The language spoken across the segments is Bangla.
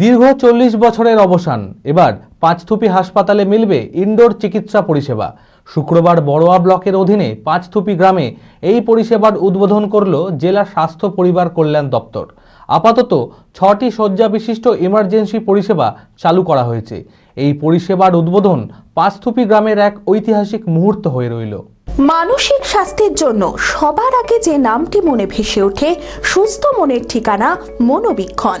দীর্ঘ চল্লিশ বছরের অবসান। এবার পাঁচথুপি হাসপাতালে মিলবে ইনডোর চিকিৎসা পরিষেবা। শুক্রবার বড়োয়া ব্লকের অধীনে পাঁচথুপি গ্রামে এই পরিষেবার উদ্বোধন করল জেলা স্বাস্থ্য পরিবার কল্যাণ দপ্তর। আপাতত ছটি শয্যা বিশিষ্ট ইমার্জেন্সি পরিষেবা চালু করা হয়েছে। এই পরিষেবার উদ্বোধন পাঁচথুপি গ্রামের এক ঐতিহাসিক মুহূর্ত হয়ে রইল। মানসিক স্বাস্থ্যের জন্য সবার আগে যে নামটি মনে ভেসে ওঠে, সুস্থ মনের ঠিকানা মনোবীক্ষণ।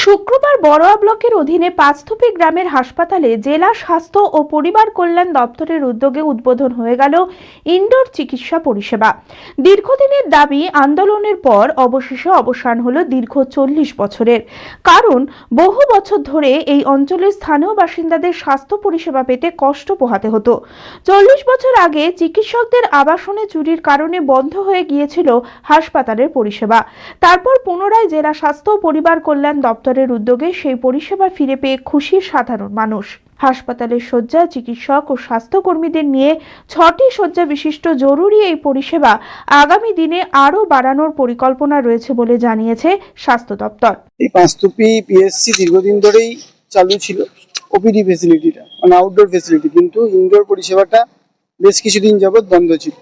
শুক্রবার বড়োয়া ব্লকের অধীনে পাঁচথুপি গ্রামের হাসপাতালে জেলা স্বাস্থ্য ও পরিবার কল্যাণ দপ্তরের উদ্যোগে উদ্বোধন হয়ে গেল ইনডোর চিকিৎসা পরিষেবা। দীর্ঘদিনের দাবি, আন্দোলনের পর অবশেষে অবসান হলো দীর্ঘ চল্লিশ বছরের। কারণ, বহু বছর ধরে এই অঞ্চলের স্থানীয় বাসিন্দাদের স্বাস্থ্য পরিষেবা পেতে কষ্ট পোহাতে হতো। চল্লিশ বছর আগে চিকিৎসকদের আবাসনে চুরির কারণে বন্ধ হয়ে গিয়েছিল হাসপাতালের পরিষেবা। তারপর পুনরায় জেলা স্বাস্থ্য ও পরিবার কল্যাণ দপ্তরের উদ্যোগে সেই পরিষেবা ফিরে পেয়ে খুশি সাধারণ মানুষ। হাসপাতালের শয্যা, চিকিৎসক ও স্বাস্থ্যকর্মীদের নিয়ে ছটি শয্যা বিশিষ্ট জরুরি এই পরিষেবা আগামী দিনে আরও বাড়ানোর পরিকল্পনা রয়েছে বলে জানিয়েছে স্বাস্থ্য দপ্তর। এই পাঁচতুপি পিএসসি দীর্ঘদিন ধরেই চালু ছিল ওপিডি ফেসিলিটিটা মানে আউটডোর ফেসিলিটি কিন্তু ইনডোর পরিষেবাটা বেশ কিছুদিন যাবৎ বন্ধ ছিল।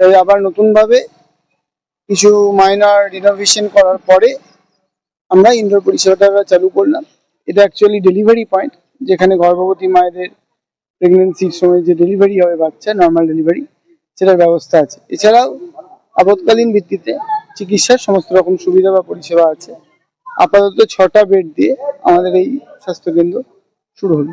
তাই আবার নতুনভাবে কিছু মাইনার রিনোভেশন করার পরে আমরা ইনডোর পরিষেবাটা চালু করলাম। এটা অ্যাকচুয়ালি ডেলিভারি পয়েন্ট যেখানে গর্ভবতী মায়েদের প্রেগনেন্সির সময় যে ডেলিভারি হবে বাচ্চা নর্মাল ডেলিভারি সেটার ব্যবস্থা আছে। এছাড়াও আপৎকালীন ভিত্তিতে চিকিৎসার সমস্ত রকম সুবিধা বা পরিষেবা আছে। আপাতত ছটা বেড দিয়ে আমাদের এই স্বাস্থ্যকেন্দ্র শুরু হলো।